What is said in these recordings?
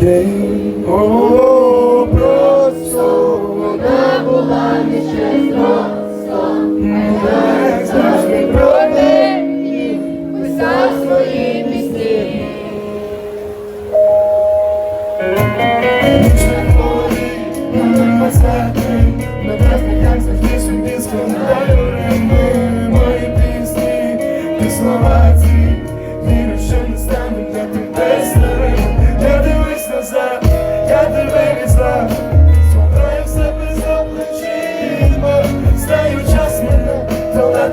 День образу вона була нещасна, завжди про неї писав свої пісні. На праздниках завжди собі складаємо мої пісні, і слова це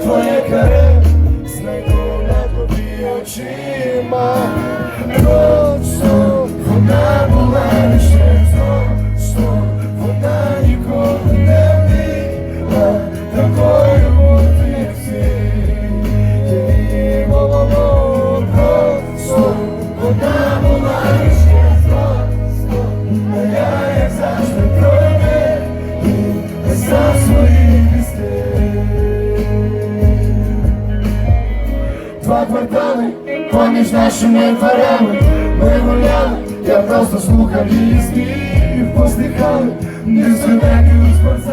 твоє каре знайду на тобі очима. квартали, поміж нашими дворами ми гуляли, я просто слухав її спів, посміхали, не зупинив спортсмен.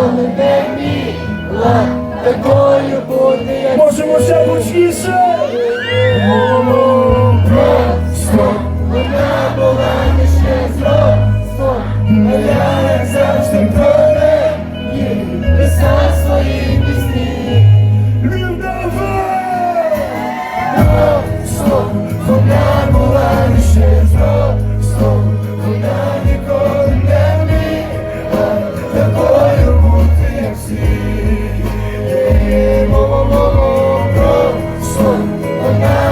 ніколи не міла, такою бути, можемо ще гучніше. Lord.